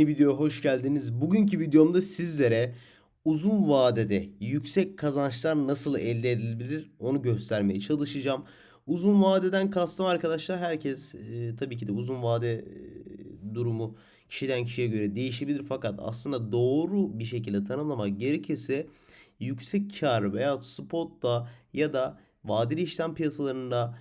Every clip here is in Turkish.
Yeni videoya hoş geldiniz. Bugünkü videomda sizlere uzun vadede yüksek kazançlar nasıl elde edilebilir onu göstermeye çalışacağım. Uzun vadeden kastım arkadaşlar herkes e, tabii ki de uzun vade e, durumu kişiden kişiye göre değişebilir fakat aslında doğru bir şekilde tanımlamak gerekirse yüksek kar veya spotta ya da vadeli işlem piyasalarında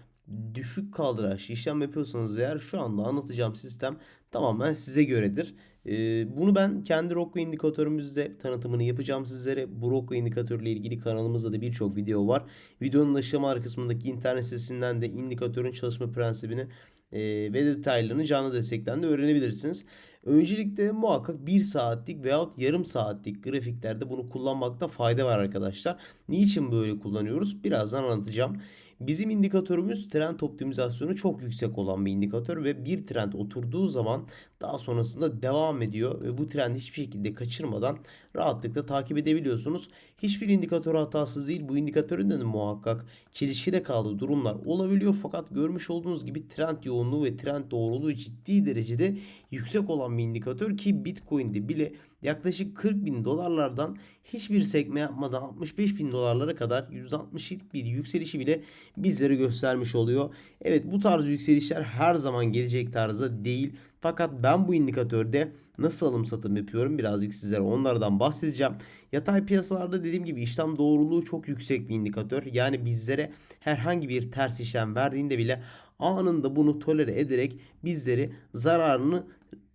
düşük kaldıraç işlem yapıyorsanız eğer şu anda anlatacağım sistem tamamen size göredir. Ee, bunu ben kendi Rocco indikatörümüzde tanıtımını yapacağım sizlere. Bu Rocco indikatörle ilgili kanalımızda da birçok video var. Videonun aşamalar kısmındaki internet sitesinden de indikatörün çalışma prensibini e, ve detaylarını canlı destekten de öğrenebilirsiniz. Öncelikle muhakkak 1 saatlik veyahut yarım saatlik grafiklerde bunu kullanmakta fayda var arkadaşlar. Niçin böyle kullanıyoruz? Birazdan anlatacağım. Bizim indikatörümüz trend optimizasyonu çok yüksek olan bir indikatör ve bir trend oturduğu zaman daha sonrasında devam ediyor ve bu trendi hiçbir şekilde kaçırmadan rahatlıkla takip edebiliyorsunuz. Hiçbir indikatör hatasız değil. Bu indikatörün de muhakkak çelişkide kaldığı durumlar olabiliyor fakat görmüş olduğunuz gibi trend yoğunluğu ve trend doğruluğu ciddi derecede yüksek olan bir indikatör ki Bitcoin'de bile yaklaşık 40 bin dolarlardan hiçbir sekme yapmadan 65 bin dolarlara kadar %60'lık bir yükselişi bile bizlere göstermiş oluyor. Evet bu tarz yükselişler her zaman gelecek tarzda değil. Fakat ben bu indikatörde nasıl alım satım yapıyorum birazcık sizlere onlardan bahsedeceğim. Yatay piyasalarda dediğim gibi işlem doğruluğu çok yüksek bir indikatör. Yani bizlere herhangi bir ters işlem verdiğinde bile anında bunu tolere ederek bizleri zararını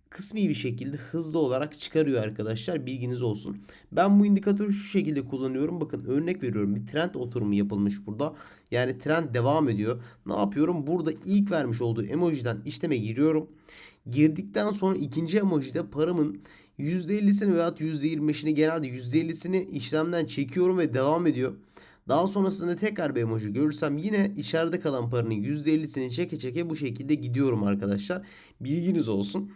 kısmi bir şekilde hızlı olarak çıkarıyor arkadaşlar. Bilginiz olsun. Ben bu indikatörü şu şekilde kullanıyorum. Bakın örnek veriyorum. Bir trend oturumu yapılmış burada. Yani trend devam ediyor. Ne yapıyorum? Burada ilk vermiş olduğu emojiden işleme giriyorum. Girdikten sonra ikinci emojide paramın %50'sini veya %25'ini genelde %50'sini işlemden çekiyorum ve devam ediyor. Daha sonrasında tekrar bir emoji görürsem yine içeride kalan paranın %50'sini çeke çeke bu şekilde gidiyorum arkadaşlar. Bilginiz olsun.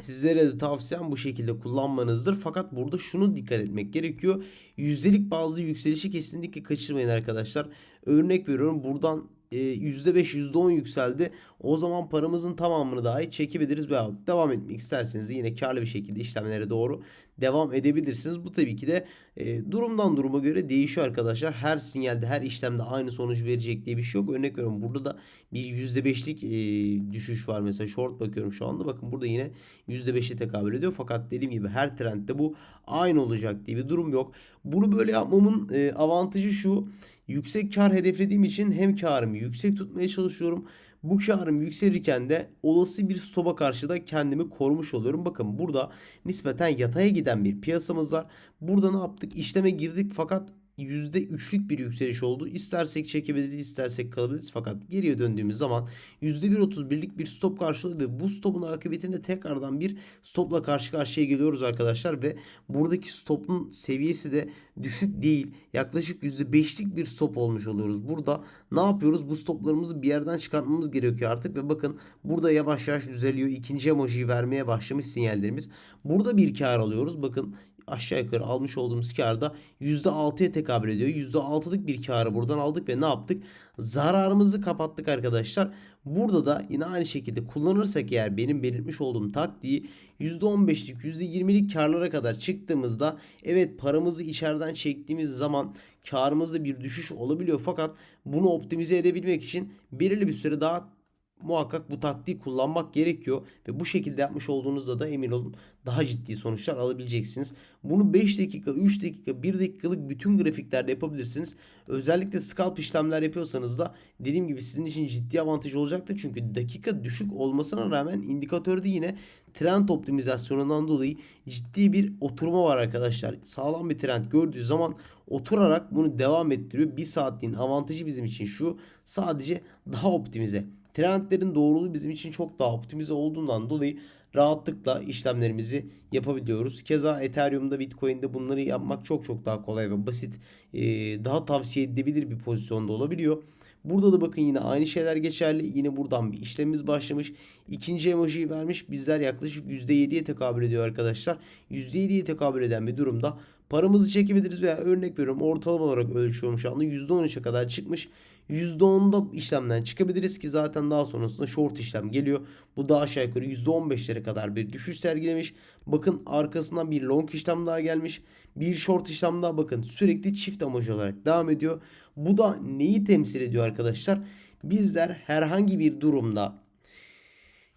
Sizlere de tavsiyem bu şekilde kullanmanızdır. Fakat burada şunu dikkat etmek gerekiyor. Yüzdelik bazlı yükselişi kesinlikle kaçırmayın arkadaşlar. Örnek veriyorum buradan %5 e, %10 yükseldi. O zaman paramızın tamamını dahi çekebiliriz veya devam etmek isterseniz de yine karlı bir şekilde işlemlere doğru devam edebilirsiniz. Bu tabii ki de e, durumdan duruma göre değişiyor arkadaşlar. Her sinyalde her işlemde aynı sonuç verecek diye bir şey yok. Örnek veriyorum burada da bir %5'lik e, düşüş var mesela short bakıyorum şu anda. Bakın burada yine %5'e tekabül ediyor. Fakat dediğim gibi her trendde bu aynı olacak diye bir durum yok. Bunu böyle yapmamın e, avantajı şu. Yüksek kar hedeflediğim için hem karımı yüksek tutmaya çalışıyorum. Bu karım yükselirken de olası bir stopa karşı da kendimi korumuş oluyorum. Bakın burada nispeten yataya giden bir piyasamız var. Burada ne yaptık? İşleme girdik fakat %3'lük bir yükseliş oldu. İstersek çekebiliriz, istersek kalabiliriz. Fakat geriye döndüğümüz zaman %1.31'lik bir stop karşıladı ve bu stopun akıbetinde tekrardan bir stopla karşı karşıya geliyoruz arkadaşlar ve buradaki stopun seviyesi de düşük değil. Yaklaşık %5'lik bir stop olmuş oluyoruz. Burada ne yapıyoruz? Bu stoplarımızı bir yerden çıkartmamız gerekiyor artık ve bakın burada yavaş yavaş düzeliyor. İkinci emojiyi vermeye başlamış sinyallerimiz. Burada bir kar alıyoruz. Bakın aşağı yukarı almış olduğumuz karda %6'ya tekabül ediyor. %6'lık bir karı buradan aldık ve ne yaptık? Zararımızı kapattık arkadaşlar. Burada da yine aynı şekilde kullanırsak eğer benim belirtmiş olduğum taktiği %15'lik %20'lik karlara kadar çıktığımızda evet paramızı içeriden çektiğimiz zaman karımızda bir düşüş olabiliyor. Fakat bunu optimize edebilmek için belirli bir süre daha muhakkak bu taktiği kullanmak gerekiyor ve bu şekilde yapmış olduğunuzda da emin olun daha ciddi sonuçlar alabileceksiniz. Bunu 5 dakika, 3 dakika, 1 dakikalık bütün grafiklerde yapabilirsiniz. Özellikle scalp işlemler yapıyorsanız da dediğim gibi sizin için ciddi avantaj olacaktır. Çünkü dakika düşük olmasına rağmen indikatörde yine trend optimizasyonundan dolayı ciddi bir oturma var arkadaşlar. Sağlam bir trend gördüğü zaman oturarak bunu devam ettiriyor. Bir saatliğin avantajı bizim için şu sadece daha optimize Trendlerin doğruluğu bizim için çok daha optimize olduğundan dolayı rahatlıkla işlemlerimizi yapabiliyoruz. Keza Ethereum'da Bitcoin'de bunları yapmak çok çok daha kolay ve basit. Ee, daha tavsiye edilebilir bir pozisyonda olabiliyor. Burada da bakın yine aynı şeyler geçerli. Yine buradan bir işlemimiz başlamış. İkinci emojiyi vermiş. Bizler yaklaşık %7'ye tekabül ediyor arkadaşlar. %7'ye tekabül eden bir durumda paramızı çekebiliriz veya örnek veriyorum ortalama olarak ölçüyorum şu anda %13'e kadar çıkmış. %10'da işlemden çıkabiliriz ki zaten daha sonrasında short işlem geliyor. Bu da aşağı yukarı %15'lere kadar bir düşüş sergilemiş. Bakın arkasından bir long işlem daha gelmiş. Bir short işlem daha bakın sürekli çift emoji olarak devam ediyor. Bu da neyi temsil ediyor arkadaşlar? Bizler herhangi bir durumda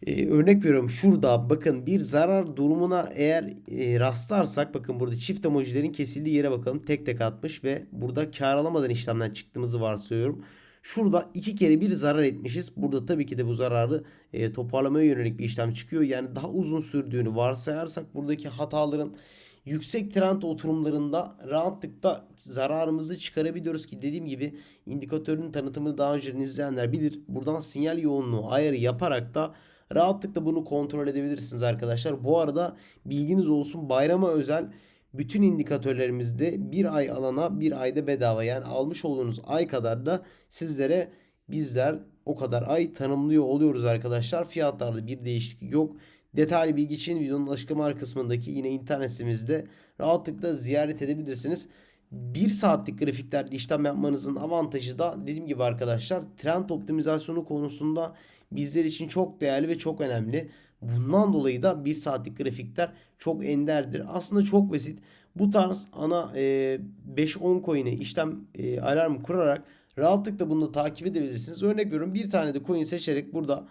ee, örnek veriyorum şurada bakın bir zarar durumuna eğer e, rastlarsak bakın burada çift emojilerin kesildiği yere bakalım tek tek atmış ve burada kar alamadan işlemden çıktığımızı varsayıyorum. Şurada iki kere bir zarar etmişiz. Burada tabii ki de bu zararı e, toparlamaya yönelik bir işlem çıkıyor. Yani daha uzun sürdüğünü varsayarsak buradaki hataların yüksek trend oturumlarında rahatlıkla zararımızı çıkarabiliyoruz ki dediğim gibi indikatörün tanıtımını daha önce izleyenler bilir. Buradan sinyal yoğunluğu ayarı yaparak da rahatlıkla bunu kontrol edebilirsiniz arkadaşlar. Bu arada bilginiz olsun bayrama özel bütün indikatörlerimizde bir ay alana bir ayda bedava yani almış olduğunuz ay kadar da sizlere bizler o kadar ay tanımlıyor oluyoruz arkadaşlar. Fiyatlarda bir değişiklik yok. Detaylı bilgi için videonun açıklama kısmındaki yine internet sitemizde rahatlıkla ziyaret edebilirsiniz. 1 saatlik grafiklerde işlem yapmanızın avantajı da dediğim gibi arkadaşlar trend optimizasyonu konusunda bizler için çok değerli ve çok önemli. Bundan dolayı da 1 saatlik grafikler çok enderdir. Aslında çok basit. Bu tarz ana e, 5-10 coin'e işlem e, alarmı kurarak rahatlıkla bunu takip edebilirsiniz. Örnek veriyorum bir tane de coin seçerek burada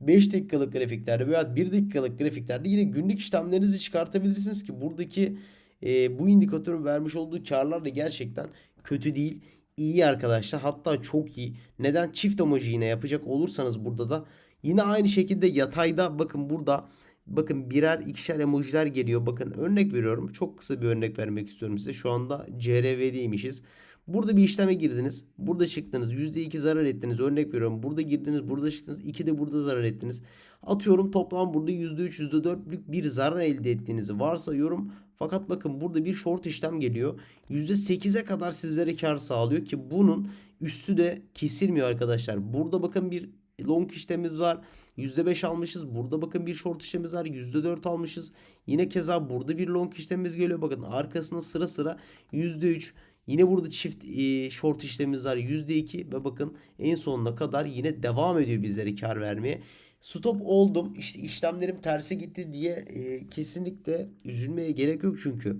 5 dakikalık grafiklerde veya 1 dakikalık grafiklerde yine günlük işlemlerinizi çıkartabilirsiniz ki buradaki e, bu indikatörün vermiş olduğu karlar da gerçekten kötü değil. İyi arkadaşlar hatta çok iyi. Neden çift emoji yine yapacak olursanız burada da yine aynı şekilde yatayda bakın burada bakın birer ikişer emojiler geliyor. Bakın örnek veriyorum. Çok kısa bir örnek vermek istiyorum size. Şu anda CRV'deymişiz. Burada bir işleme girdiniz. Burada çıktınız. %2 zarar ettiniz. Örnek veriyorum. Burada girdiniz. Burada çıktınız. 2 de burada zarar ettiniz. Atıyorum toplam burada %3 %4'lük bir zarar elde ettiğinizi varsayıyorum. Fakat bakın burada bir short işlem geliyor. %8'e kadar sizlere kar sağlıyor ki bunun üstü de kesilmiyor arkadaşlar. Burada bakın bir long işlemimiz var. %5 almışız. Burada bakın bir short işlemimiz var. %4 almışız. Yine keza burada bir long işlemimiz geliyor. Bakın arkasında sıra sıra %3, Yine burada çift e, short işlemimiz var %2 ve bakın en sonuna kadar yine devam ediyor bizlere kar vermeye. Stop oldum işte işlemlerim terse gitti diye e, kesinlikle üzülmeye gerek yok çünkü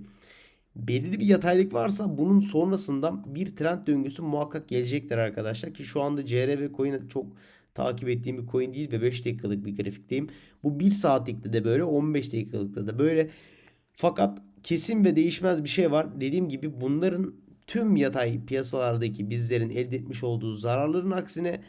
belirli bir yataylık varsa bunun sonrasında bir trend döngüsü muhakkak gelecektir arkadaşlar ki şu anda CRV coin'i çok takip ettiğim bir coin değil ve 5 dakikalık bir grafikteyim. Bu 1 saatlikte de böyle 15 dakikalıkta da böyle. Fakat kesin ve değişmez bir şey var. Dediğim gibi bunların tüm yatay piyasalardaki bizlerin elde etmiş olduğu zararların aksine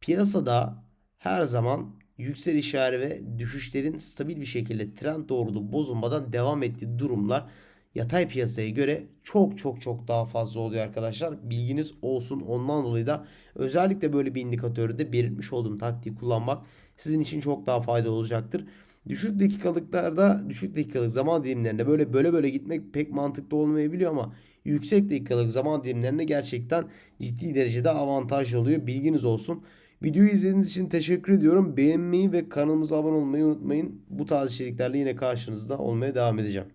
piyasada her zaman yükselişler ve düşüşlerin stabil bir şekilde trend doğrulu bozulmadan devam ettiği durumlar yatay piyasaya göre çok çok çok daha fazla oluyor arkadaşlar. Bilginiz olsun. Ondan dolayı da özellikle böyle bir indikatörü de belirtmiş olduğum taktiği kullanmak sizin için çok daha faydalı olacaktır. Düşük dakikalıklarda, düşük dakikalık zaman dilimlerinde böyle böyle böyle gitmek pek mantıklı olmayabiliyor ama yüksek dakikalık zaman dilimlerinde gerçekten ciddi derecede avantaj oluyor. Bilginiz olsun. Videoyu izlediğiniz için teşekkür ediyorum. Beğenmeyi ve kanalımıza abone olmayı unutmayın. Bu tarz içeriklerle yine karşınızda olmaya devam edeceğim.